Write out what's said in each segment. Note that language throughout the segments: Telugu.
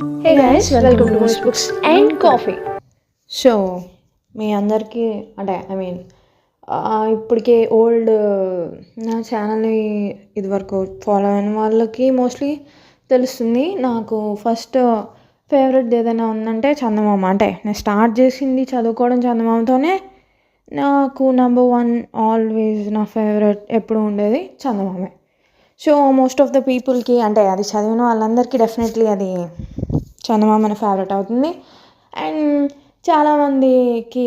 Hey guys welcome to Mo's books and coffee so మీ అందరికీ అంటే ఐ మీన్ ఇప్పటికే ఓల్డ్ నా ఛానల్ని ఇదివరకు ఫాలో అయిన వాళ్ళకి మోస్ట్లీ తెలుస్తుంది. నాకు ఫస్ట్ ఫేవరెట్ ఏదైనా ఉందంటే చందమామ. అంటే నేను స్టార్ట్ చేసింది చదువుకోవడం చందమామతోనే నాకు నెంబర్ వన్ ఆల్వేస్ నా ఫేవరెట్ ఎప్పుడు ఉండేది చందమామే. సో మోస్ట్ ఆఫ్ ద పీపుల్కి అంటే అది చదివిన వాళ్ళందరికీ డెఫినెట్లీ అది చందమామ ఫేవరెట్ అవుతుంది. అండ్ చాలామందికి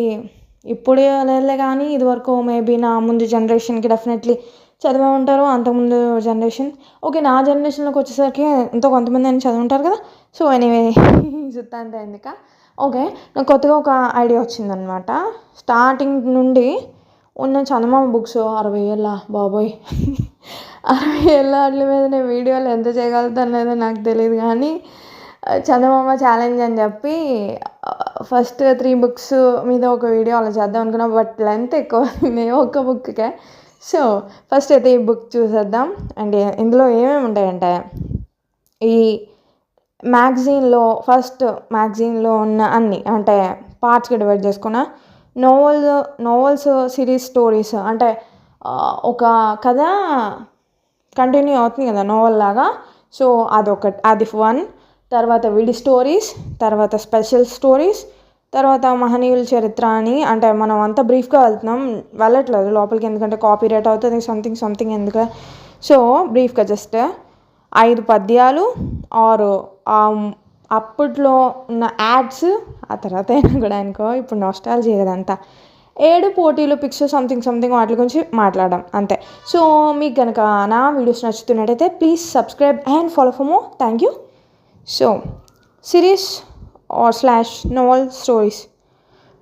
ఇప్పుడు లేదులే కానీ ఇదివరకు మేబీ నా ముందు జనరేషన్కి డెఫినెట్లీ చదివే ఉంటారు అంతకుముందు జనరేషన్ ఓకే నా జనరేషన్లోకి వచ్చేసరికి ఎంతో కొంతమంది అని చదివి ఉంటారు కదా సో ఎనీవే సుత్తాంత ఎందుక? ఓకే నాకు కొత్తగా ఒక ఐడియా వచ్చిందనమాట స్టార్టింగ్ నుండి ఉన్న చందమామ బుక్స్ అరవై ఏళ్ళ బాబోయ్. అరవై ఏళ్ళ వాటి మీద నేను వీడియోలు ఎంత చేయగలుగుతాను లేదో నాకు తెలియదు కానీ చందమామ ఛాలెంజ్ అని చెప్పి ఫస్ట్ త్రీ బుక్స్ మీద ఒక వీడియో అలా చేద్దాం అనుకున్నా బట్ లెంత్ ఎక్కువ అయింది ఒక్క బుక్కే సో ఫస్ట్ అయితే ఈ బుక్ చూసేద్దాం. అండ్ ఇందులో ఏమేమి ఉంటాయంటే ఈ మ్యాగజైన్లో ఫస్ట్ మ్యాగజైన్లో ఉన్న అన్ని అంటే పార్ట్స్కి డివైడ్ చేసుకున్న నోవెల్ నోవెల్స్ సిరీస్ స్టోరీస్ అంటే ఒక కథ కంటిన్యూ అవుతుంది కదా నోవెల్ లాగా. సో అదొక అది వన్ తర్వాత విడి స్టోరీస్ తర్వాత స్పెషల్ స్టోరీస్ తర్వాత మహనీయుల చరిత్ర అని అంటే మనం అంతా బ్రీఫ్గా వెళ్తున్నాం వెళ్ళట్లేదు లోపలికి ఎందుకంటే కాపీ రేట్ అవుతుంది సంథింగ్ సంథింగ్ ఎందుకు? సో బ్రీఫ్గా జస్ట్ ఐదు పద్యాలు ఆరు అప్పట్లో ఉన్న యాడ్స్ ఆ తర్వాత అయినా కూడా అనుకో ఇప్పుడు నష్టాలు చేయదంతా ఏడు పోటీలు పిక్స్ సంథింగ్ సంథింగ్ వాటి గురించి మాట్లాడడం అంతే. సో మీకు కనుక నా videos నచ్చుతున్నట్టయితే please subscribe and follow for more thank you so series or slash novel stories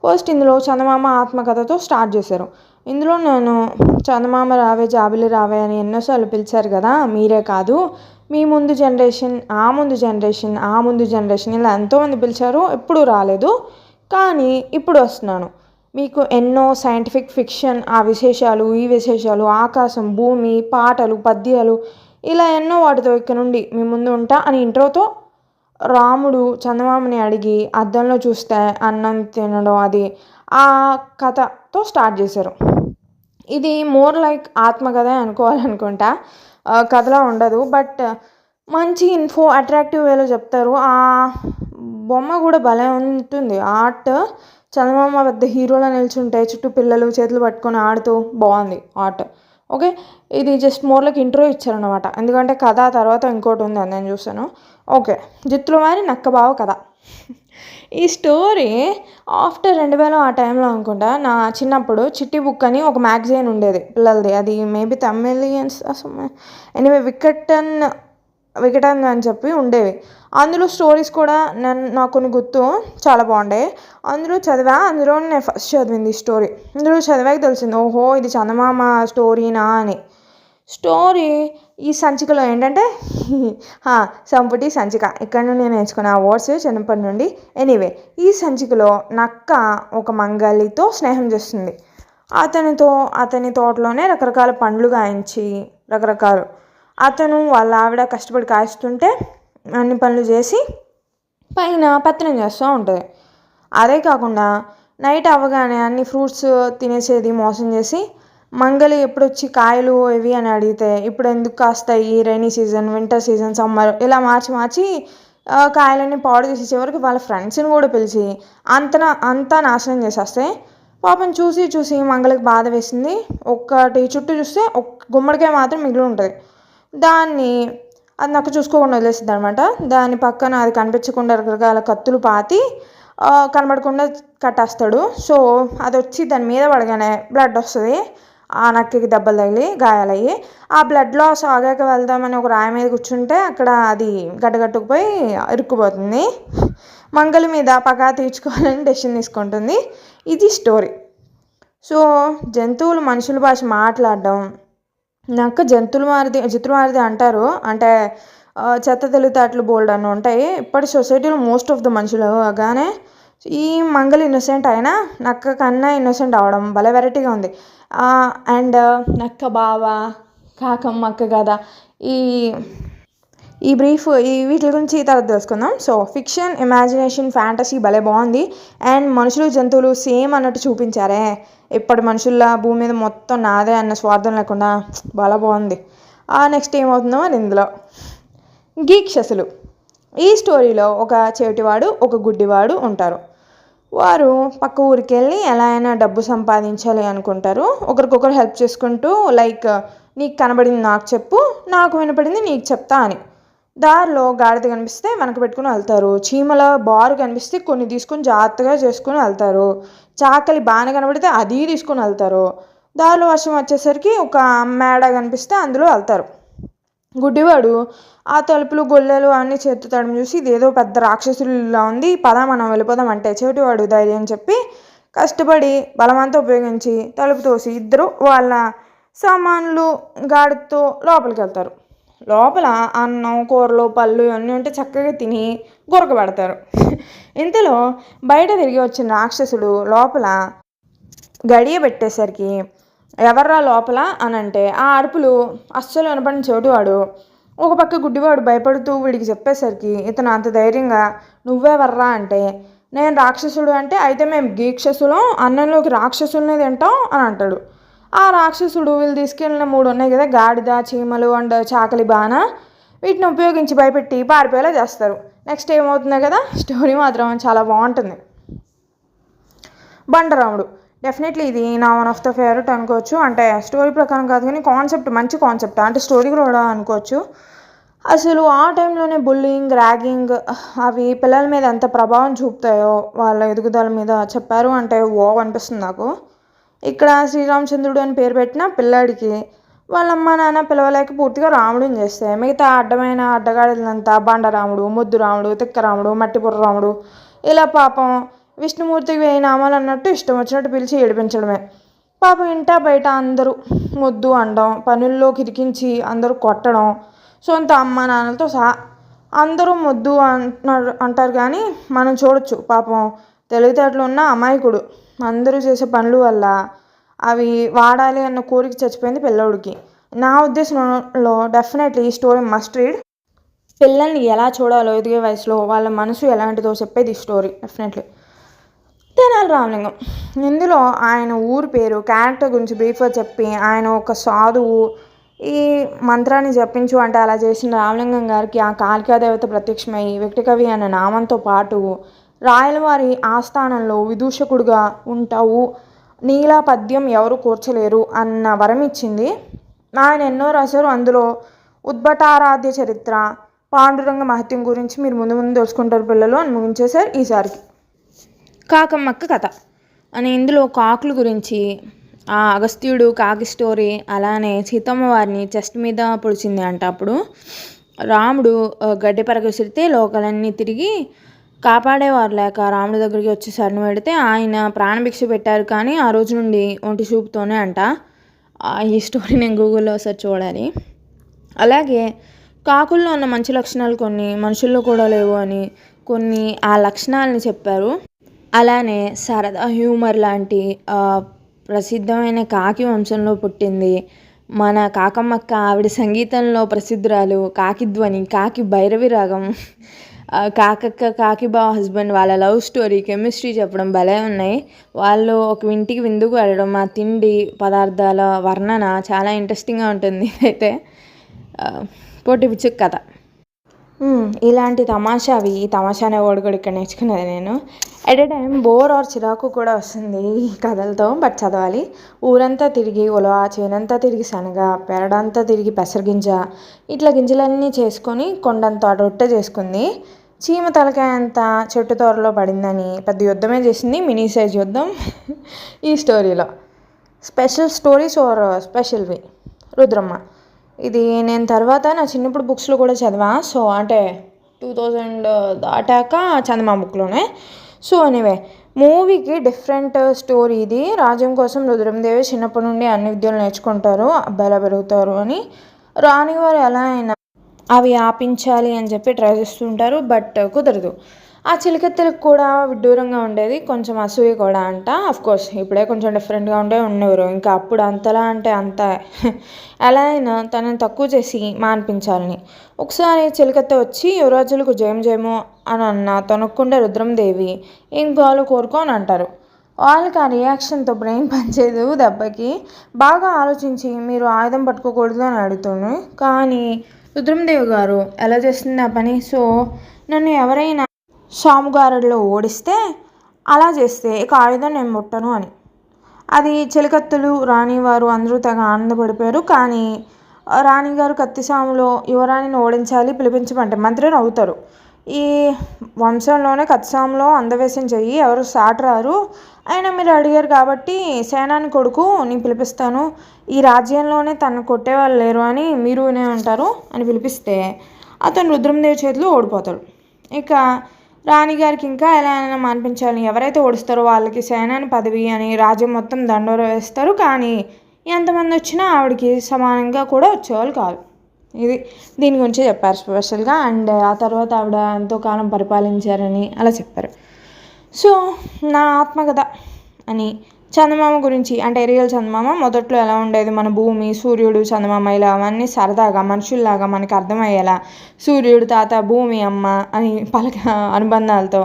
first ఇందులో చందమామ ఆత్మకథతో స్టార్ట్ చేశారు. ఇందులో నేను చందమామ రావే జాబిలి రావే అని ఎన్నోసార్లు పిలిచారు కదా మీరే కాదు. మీ ముందు జనరేషన్ ఆ ముందు జనరేషన్ ఆ ముందు జనరేషన్ ఇలా ఎంతోమంది పిలిచారు ఎప్పుడూ రాలేదు. కానీ ఇప్పుడు వస్తున్నాను. మీకు ఎన్నో సైంటిఫిక్ ఫిక్షన్ ఆ విశేషాలు ఈ విశేషాలు ఆకాశం భూమి పాటలు పద్యాలు ఇలా ఎన్నో వాటితో ఇక్కడ నుండి మీ ముందు ఉంటా అని ఇంట్రోతో రాముడు చందమామని అడిగి అద్దంలో చూస్తే అన్నం తినడం అది ఆ కథతో స్టార్ట్ చేశారు. ఇది మోర్ లైక్ ఆత్మకథ అనుకోవాలనుకుంటా. ఆ, కథలా ఉండదు. బట్ మంచి ఇన్ఫో అట్రాక్టివ్ వేలో చెప్తారు. ఆ బొమ్మ కూడా భలే ఉంటుంది. ఆర్ట్ చందమామ పెద్ద హీరోలా నిల్చుంటే చుట్టూ పిల్లలు చేతులు పట్టుకొని ఆడుతూ బాగుంది ఆర్ట్. ఓకే? ఇది జస్ట్ మోర్లకి ఇంట్రో ఇచ్చారనమాట ఎందుకంటే కథ తర్వాత ఇంకోటి ఉంది అని నేను చూసాను ఓకే జిత్తులు మారి నక్కబావ కథ. ఈ స్టోరీ ఆఫ్టర్ రెండు వేల ఆ టైంలో అనుకుంటా నా చిన్నప్పుడు చిట్టి బుక్ అని ఒక మ్యాగజైన్ ఉండేది పిల్లలది. అది maybe Tamilians anyway Vikatan Vikatan అని చెప్పి ఉండేవి. అందులో స్టోరీస్ కూడా నన్ను నాకు కొన్ని గుర్తు చాలా బాగుండే అందులో చదివా అందులో నేను ఫస్ట్ చదివింది ఈ స్టోరీ. అందులో చదివాక తెలిసింది ఓహో ఇది చందమామ స్టోరీనా అని. స్టోరీ ఈ సంచికలో ఏంటంటే సంపుటి సంచిక. ఇక్కడ నుండి నేను నేర్చుకున్న ఆ వర్డ్స్ చిన్నప్పటి నుండి. ఎనీవే ఈ సంచికలో నక్క ఒక మంగలితో స్నేహం చేస్తుంది. అతనితో అతని తోటలోనే రకరకాల పండ్లు కాయించి రకరకాలు. అతను వాళ్ళ ఆవిడ కష్టపడి కాయిస్తుంటే అన్ని పనులు చేసి పైన పత్రం చేస్తూ ఉంటుంది. అదే కాకుండా నైట్ అవ్వగానే అన్ని ఫ్రూట్స్ తినేసేది మోసం చేసి మంగలి ఎప్పుడు వచ్చి కాయలు ఇవి అని అడిగితే ఇప్పుడు ఎందుకు కాస్తాయి rainy season winter season summer ఇలా మార్చి మార్చి కాయలన్నీ పాడు చేసి వరకు వాళ్ళ ఫ్రెండ్స్ని కూడా పిలిచి అంత అంతా నాశనం చేసేస్తే పాపం చూసి చూసి మంగళకి బాధ వేసింది. ఒక్కటి చుట్టూ చూస్తే ఒక్క గుమ్మడికాయ మాత్రం మిగిలి ఉంటుంది. దాన్ని అది నాకు చూసుకోకుండా వదిలేసింది అనమాట దాని పక్కన అది కనిపించకుండా రకరకాల కత్తులు పాతి కనబడకుండా కట్టేస్తాడు. సో అది వచ్చి దాని మీద పడగానే బ్లడ్ వస్తుంది. ఆ నక్కకి దెబ్బలు తగిలి గాయాలయ్యి ఆ బ్లడ్ లాస్ ఆగాక వెళ్దామని ఒక రాయి మీద కూర్చుంటే అక్కడ అది గడ్డగట్టుకుపోయి ఇరుక్కుపోతుంది. మంగళ మీద పగా తీర్చుకోవాలని డెసిషన్ తీసుకుంటుంది. ఇది స్టోరీ సో జంతువులు మనుషుల భాష మాట్లాడడం నక్క జంతువుల మారిది జంతువులు అంటారు. అంటే చెత్త తెలివితేటలు బోల్డ్ అని ఉంటాయి. ఇప్పటి సొసైటీలో మోస్ట్ ఆఫ్ ద మనుషులు అగానే ఈ మంగళ ఇన్నోసెంట్ అయినా నక్క కన్నా ఇన్నోసెంట్ అవడం భలే వెరైటీగా ఉంది. అండ్ నక్క బావ కాకమ్మ అక్క కదా ఈ ఈ బ్రీఫ్ ఈ వీటి గురించి తర్వాత తెలుసుకుందాం. సో ఫిక్షన్ ఇమాజినేషన్ ఫ్యాంటసీ భలే బాగుంది. అండ్ మనుషులు జంతువులు సేమ్ అన్నట్టు చూపించారే. ఇప్పటి మనుషుల్లా భూమి మీద మొత్తం నాదే అన్న స్వార్థం లేకుండా భలే బాగుంది. ఆ నెక్స్ట్ ఏమవుతుందో అని ఇందులో. గీక్షసులు. ఈ స్టోరీలో ఒక చెవిటివాడు ఒక గుడ్డివాడు ఉంటారు. వారు పక్క ఊరికి వెళ్ళి ఎలా అయినా డబ్బు సంపాదించాలి అనుకుంటారు. ఒకరికొకరు హెల్ప్ చేసుకుంటూ లైక్ నీకు కనబడింది నాకు చెప్పు నాకు వినపడింది నీకు చెప్తా అని. దారిలో గాడిద కనిపిస్తే వెనక పెట్టుకుని వెళ్తారు. చీమల బారు కనిపిస్తే కొన్ని తీసుకుని జాగ్రత్తగా చేసుకుని వెళ్తారు. చాకలి బాగానే కనబడితే అది తీసుకుని వెళ్తారు. దారిలో వర్షం వచ్చేసరికి ఒక మేడ కనిపిస్తే అందులో వెళ్తారు. గుడ్డివాడు. ఆ తలుపులు గొల్లెలు అన్ని చేతుతాడని చూసి ఇదేదో పెద్ద రాక్షసులా ఉంది పద మనం వెళ్ళిపోదాం అంటే చెవిటివాడు ధైర్యం చెప్పి కష్టపడి బలమంతా ఉపయోగించి తలుపు తోసి ఇద్దరు వాళ్ళ సామాన్లు గాడితో లోపలికి వెళ్తారు లోపల అన్నం కూరలు పళ్ళు ఇవన్నీ ఉంటే చక్కగా తిని గురకబడతారు ఇంతలో బయట తిరిగి వచ్చిన రాక్షసుడు లోపల గడియ పెట్టేసరికి ఎవర్రా లోపల అని అంటే ఆ అరుపులు అస్సలు వినపడిన చోటువాడు ఒక పక్క గుడ్డివాడు భయపడుతూ వీడికి చెప్పేసరికి ఇతను అంత ధైర్యంగా నువ్వెవర్రా? అంటే నేను రాక్షసుడు అంటే అయితే మేము గీక్షసులం అన్నంలోకి రాక్షసుల్ని తింటాం అని అంటాడు. ఆ రాక్షసుడు వీళ్ళు తీసుకెళ్ళిన మూడు ఉన్నాయి కదా గాడిద చీమలు అండ్ చాకలి బాణ వీటిని ఉపయోగించి భయపెట్టి పారిపోయేలా చేస్తారు. నెక్స్ట్ ఏమవుతుందో కదా స్టోరీ మాత్రం చాలా బాగుంటుంది. బండరాముడు. డెఫినెట్లీ ఇది నా వన్ ఆఫ్ ద ఫేవరెట్ అనుకోవచ్చు. అంటే స్టోరీ ప్రకారం కాదు కానీ కాన్సెప్ట్ మంచి కాన్సెప్ట్ అంటే స్టోరీ కూడా అనుకోవచ్చు. అసలు ఆ టైంలోనే బుల్లింగ్ ర్యాగింగ్ అవి పిల్లల మీద ఎంత ప్రభావం చూపుతాయో వాళ్ళ ఎదుగుదల మీద చెప్పారు అంటే ఓ అనిపిస్తుంది నాకు. ఇక్కడ శ్రీరామచంద్రుడు అని పేరు పెట్టిన పిల్లాడికి వాళ్ళమ్మ నాన్న పిలవలేక పూర్తిగా రాముడిని చేస్తే మిగతా అడ్డమైన అడ్డగాడిలంతా బండరాముడు ముద్దు రాముడు తిక్కరాముడు మట్టిపుర్ర రాముడు ఇలా పాపం విష్ణుమూర్తికి వేయి నామాలు అన్నట్టు ఇష్టం వచ్చినట్టు పిలిచి ఏడిపించడమే. పాపం ఇంటా బయట అందరూ ముద్దు అనడం పనుల్లో కిరికించి అందరూ కొట్టడం సొంత అమ్మ నాన్నలతో సహా అందరూ ముద్దు అంటున్నారు అంటారు కానీ మనం చూడొచ్చు. పాపం తెలివితేటలు ఉన్న అమాయకుడు అందరూ చేసే పనుల వల్ల అవి వాడాలి అన్న కోరిక చచ్చిపోయింది పిల్లోడికి. నా ఉద్దేశంలో డెఫినెట్లీ ఈ స్టోరీ మస్ట్ రీడ్. పిల్లల్ని ఎలా చూడాలో ఎదిగే వయసులో వాళ్ళ మనసు ఎలాంటిదో చెప్పేది ఈ స్టోరీ డెఫినెట్లీ. తెనాలి రామలింగం. ఇందులో ఆయన ఊరి పేరు క్యారెక్టర్ గురించి బ్రీఫ్గా చెప్పి ఆయన ఒక సాధువు ఈ మంత్రాన్ని జపించు అంటే అలా చేసిన రామలింగం గారికి ఆ కాళికాదేవత ప్రత్యక్షమై వ్యక్తికవి అనే నామంతో పాటు రాయలవారి ఆస్థానంలో విదూషకుడుగా ఉంటావు నీలా పద్యం ఎవరు కూర్చలేరు అన్న వరం ఇచ్చింది ఆయన ఎన్నో రాశారు. అందులో ఉద్భటారాధ్య చరిత్ర పాండురంగ మహత్యం గురించి మీరు ముందు ముందు తెలుసుకుంటారు పిల్లలు అని ముగించేశారు ఈసారికి. కాకమ్మక్క కథ. అని ఇందులో కాకుల గురించి ఆ అగస్త్యుడు కాకి స్టోరీ అలానే సీతమ్మ వారిని చెస్ట్ మీద పొడిచింది అంట అప్పుడు. రాముడు గడ్డి పరగసిరితే విసిరితే తిరిగి కాపాడేవారు లేక రాముడి దగ్గరికి వచ్చి శరణు పెడితే ఆయన ప్రాణభిక్ష పెట్టారు కానీ ఆ రోజు నుండి ఒంటి చూపుతోనే అంట. ఆ, ఈ స్టోరీ నేను గూగుల్లో ఒకసారి చూడాలి. అలాగే కాకుల్లో ఉన్న మంచి లక్షణాలు కొన్ని మనుషుల్లో కూడా లేవు అని కొన్ని ఆ లక్షణాలని చెప్పారు. అలానే సరదా హ్యూమర్ లాంటి ప్రసిద్ధమైన కాకి వంశంలో పుట్టింది. మన కాకమ్మక్క ఆవిడ సంగీతంలో ప్రసిద్ధురాలు కాకి ధ్వని కాకి భైరవి రాగం. కాకక్క కాకి బావ హస్బెండ్ వాళ్ళ లవ్ స్టోరీ కెమిస్ట్రీ చెప్పడం భలే ఉన్నాయి. వాళ్ళు ఒక ఇంటికి విందుకు వెళ్ళడం ఆ తిండి పదార్థాల వర్ణన చాలా ఇంట్రెస్టింగ్గా ఉంటుంది. అయితే పోటీ పిచ్చుక కథ. ఇలాంటి తమాషావి ఈ తమాషా అనే వర్డ్ కూడా ఇక్కడ నేర్చుకున్నది నేను. At a time bore or చిరాకు కూడా వస్తుంది ఈ కథలతో బట్ చదవాలి. ఊరంతా తిరిగి ఉలవ చేనంతా తిరిగి శనగ పెరడంతా తిరిగి పెసరగింజ ఇట్లా గింజలన్నీ చేసుకొని కొండంత రొట్టె చేసుకుంది. చీమ తలకాయ అంత చెట్టు తోరలో పడిందని పెద్ద యుద్ధమే చేసింది మినీ సైజ్ యుద్ధం ఈ స్టోరీలో స్పెషల్ స్టోరీస్ ఓర్ స్పెషల్వి రుద్రమ్మ. ఇది నేను తర్వాత నా చిన్నప్పుడు బుక్స్లో కూడా చదివా. సో అంటే టూ థౌజండ్ దాటాక చందమా బుక్లోనే. సో ఎనీవే మూవీకి డిఫరెంట్ స్టోరీ ఇది. రాజ్యం కోసం రుద్రమదేవి చిన్నప్పటి నుండి అన్ని విద్యలు నేర్చుకుంటారు అబ్బాయిలా పెరుగుతారు అని. రాని వారు ఎలా అయినా అవి ఆపించాలి అని చెప్పి ట్రై చేస్తుంటారు బట్ కుదరదు. ఆ చిలికత్తెలకు కూడా విడ్డూరంగా ఉండేది. కొంచెం అసూయ కూడా అంట. కోర్స్ ఇప్పుడే కొంచెం డిఫరెంట్గా ఉండే ఉండేవారు ఇంకా అప్పుడు అంతలా అంటే అంత ఎలా అయినా తనని తక్కువ చేసి మాన్పించాలని ఒకసారి చిలికత్తె వచ్చి యువరాజులకు జయం జయము అని అన్న తొనక్కుండే రుద్రందేవి ఏం కావాలో కోరుకో అంటారు. వాళ్ళకి ఆ రియాక్షన్తో బ్రెయిన్ పనిచేయదు దెబ్బకి. బాగా ఆలోచించి మీరు ఆయుధం పట్టుకోకూడదు అని అడుగుతాను కానీ రుద్రందేవి గారు ఎలా చేస్తుంది ఆ పని? సో నన్ను ఎవరైనా సాముగారుల్లో ఓడిస్తే అలా చేస్తే ఇక ఆయుధం నేను ముట్టను అని. అది చెలికత్తులు రాణివారు అందరూ తెగ ఆనందపడిపోయారు. కానీ రాణిగారు కత్తిసాములో యువరాణిని ఓడించాలి పిలిపించమంటే మంత్రి నవ్వుతారు. ఈ వంశంలోనే కత్తిసాములో అందవేశం చెయ్యి ఎవరు సాటరారు అయినా మీరు అడిగారు కాబట్టి సేనాని కొడుకు నేను పిలిపిస్తాను. ఈ రాజ్యంలోనే తను కొట్టేవాళ్ళు లేరు అని మీరు వినే ఉంటారు అని పిలిపిస్తే అతను రుద్రందేవి చేతిలో ఓడిపోతాడు. ఇక రాణిగారికి ఇంకా ఎలా అయినా మాన్పించాలి ఎవరైతే ఓడిస్తారో వాళ్ళకి సేనాని పదవి అని రాజ్యం మొత్తం దండోర వేస్తారు. కానీ ఎంతమంది వచ్చినా ఆవిడకి సమానంగా కూడా వచ్చేవాళ్ళు కాదు. ఇది దీని గురించి చెప్పారు స్పెషల్గా. అండ్ ఆ తర్వాత ఆవిడ ఎంతో కాలం పరిపాలించారని అలా చెప్పారు. సో నా ఆత్మకథ అని చందమామ గురించి అంటే రియల్ చందమామ మొదట్లో ఎలా ఉండేది? మన భూమి సూర్యుడు చందమామ ఇలా అవన్నీ సరదాగా మనుషుల్లాగా మనకి అర్థమయ్యేలా. సూర్యుడు తాత భూమి అమ్మ అని పలక అనుబంధాలతో.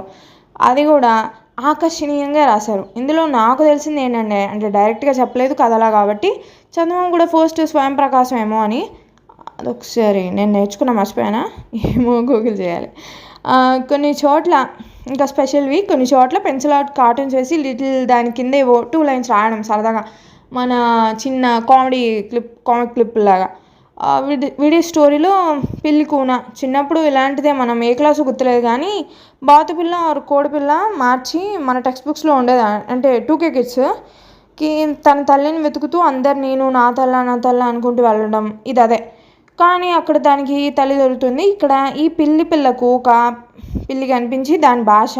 అది కూడా ఆకర్షణీయంగా రాశారు. ఇందులో నాకు తెలిసింది ఏంటంటే అంటే డైరెక్ట్గా చెప్పలేదు కథలా కాబట్టి చందమామ కూడా ఫస్ట్ స్వయం ప్రకాశం ఏమో అని అదొకసారి నేను నేర్చుకున్నా మర్చిపోయానా? ఏమో గూగుల్ చేయాలి. కొన్ని చోట్ల ఇంకా స్పెషల్వి కొన్ని చోట్ల పెన్సిల్ ఆర్ట్ కార్టూన్స్ వేసి లిటిల్ దాని కింద ఏవో టూ లైన్స్ రాయడం సరదాగా. మన చిన్న కామెడీ క్లిప్ కామిక్ క్లిప్ లాగా. విడి విడి స్టోరీలో పిల్లి కూన. చిన్నప్పుడు ఇలాంటిదే మనం ఏ క్లాసు గుర్తులేదు కానీ బాతుపిల్ల ఆరు కోడిపిల్ల మార్చి మన టెక్స్ట్ బుక్స్లో ఉండేది. అంటే టూ కే కిడ్స్కి తన తల్లిని వెతుకుతూ అందరు నేను నా తల్ల నా తల్ల అనుకుంటూ వెళ్ళడం ఇది అదే కానీ అక్కడ దానికి తల్లి దొరుకుతుంది. ఇక్కడ ఈ పిల్లి పిల్లకు ఒక పిల్లి కనిపించి దాని భాష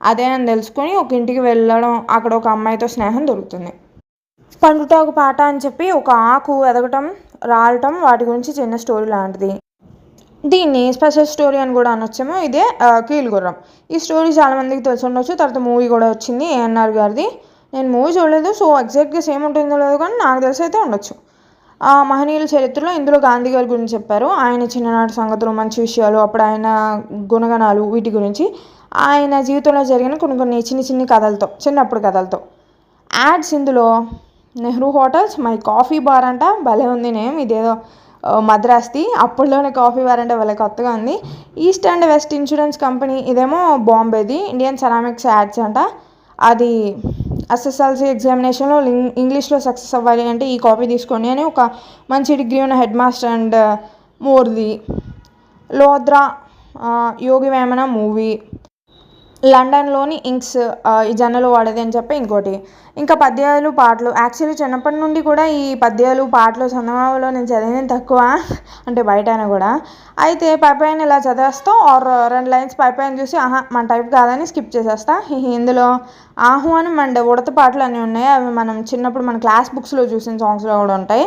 అదే అని తెలుసుకొని ఒక ఇంటికి వెళ్ళడం అక్కడ ఒక అమ్మాయితో స్నేహం దొరుకుతుంది. పండుటాకు పాట అని చెప్పి ఒక ఆకు ఎదగటం రాలటం వాటి గురించి చిన్న స్టోరీ లాంటిది. దీన్ని స్పెషల్ స్టోరీ అని కూడా అనొచ్చేమో. ఇదే కీలుగుర్రం. ఈ స్టోరీ చాలామందికి తెలిసి ఉండొచ్చు తర్వాత మూవీ కూడా వచ్చింది ఏఎన్ఆర్ గారిది. నేను మూవీ చూడలేదు సో ఎగ్జాక్ట్గా సేమ్ ఉంటుందో లేదో కానీ నాకు తెలిసి అయితే ఉండొచ్చు. మహనీయుల చరిత్రలో ఇందులో గాంధీ గారి గురించి చెప్పారు. ఆయన చిన్ననాటి సంగతులు మంచి విషయాలు అప్పుడు ఆయన గుణగణాలు వీటి గురించి. ఆయన జీవితంలో జరిగిన కొన్ని కొన్ని చిన్ని చిన్ని కథలతో చిన్నప్పుడు కథలతో. యాడ్స్ ఇందులో Nehru hotels my coffee bar అంట భలే ఉంది నేమ్ ఇదేదో మద్రాస్ది అప్పట్లోనే కాఫీ బార్ అంటే భలే కొత్తగా ఉంది. East and west insurance company ఇదేమో బాంబేది ఇండియన్ సెరామిక్స్ యాడ్స్ అంట. అది ఎస్ఎస్ఎల్సీ ఎగ్జామినేషన్లో ఇంగ్లీష్లో సక్సెస్ అవ్వాలి అంటే ఈ కాపీ తీసుకోండి అని ఒక మంచి డిగ్రీ ఉన్న హెడ్ మాస్టర్ అండ్ మోర్ది లోద్రా యోగి వేమన మూవీ లండన్లోని ఇంక్స్ ఈ జనలు వాడేది అని చెప్పి ఇంకోటి. ఇంకా పద్యాలు పాటలు. యాక్చువల్లీ చిన్నప్పటి నుండి కూడా ఈ పద్యాలు పాటలు చందమామలో నేను చదివింది తక్కువ. అంటే బయట అయినా కూడా. అయితే పైపైన ఇలా చదివేస్తాం ఆర్ రెండు లైన్స్ పైపైన చూసి ఆహా మన టైప్ కాదని స్కిప్ చేసేస్తా. ఇందులో ఆహ్వానం అండ్ ఉడత పాటలు అన్నీ ఉన్నాయి. అవి మనం చిన్నప్పుడు మన క్లాస్ బుక్స్లో చూసిన సాంగ్స్లో కూడా ఉంటాయి.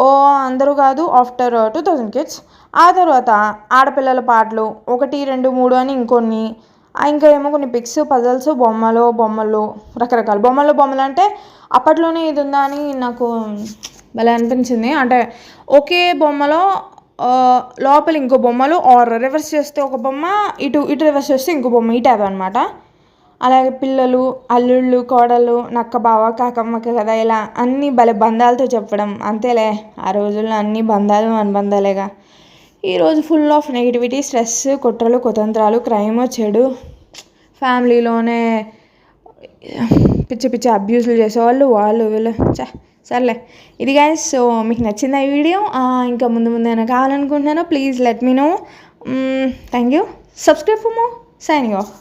ఓ అందరూ కాదు ఆఫ్టర్ టూ థౌజండ్ కిడ్స్. ఆ తర్వాత ఆడపిల్లల పాటలు ఒకటి రెండు మూడు అని ఇంకొన్ని. ఇంకా ఏమో కొన్ని పిక్స్ పజల్స్ బొమ్మలు బొమ్మలు రకరకాల. బొమ్మలు బొమ్మలు అంటే అప్పట్లోనే ఇది ఉందా అని నాకు భలే అనిపించింది. అంటే ఒకే బొమ్మలో లోపల ఇంకో బొమ్మలు ఆర్ రివర్స్ చేస్తే ఒక బొమ్మ ఇటు ఇటు రివర్స్ చేస్తే ఇంకో బొమ్మ ఈ టైప్ అనమాట అలాగే పిల్లలు అల్లుళ్ళు కోడలు నక్క బావ కాకమ్మక్క కదా ఇలా అన్ని భలే బంధాలతో చెప్పడం. అంతేలే ఆ రోజుల్లో అన్ని బంధాలు అనుబంధాలేగా. ఈరోజు ఫుల్ ఆఫ్ నెగిటివిటీ స్ట్రెస్ కుట్రలు కుతంత్రాలు క్రైమ్ చెడు ఫ్యామిలీలోనే పిచ్చి పిచ్చి అబ్యూస్లు చేసేవాళ్ళు వాళ్ళు వీళ్ళు. చ సర్లే. ఇది గాయ సో మీకు నచ్చింది ఈ వీడియో ఇంకా ముందు ముందు ఏమైనా కావాలనుకుంటున్నానో please let me know thank you subscribe for more signing off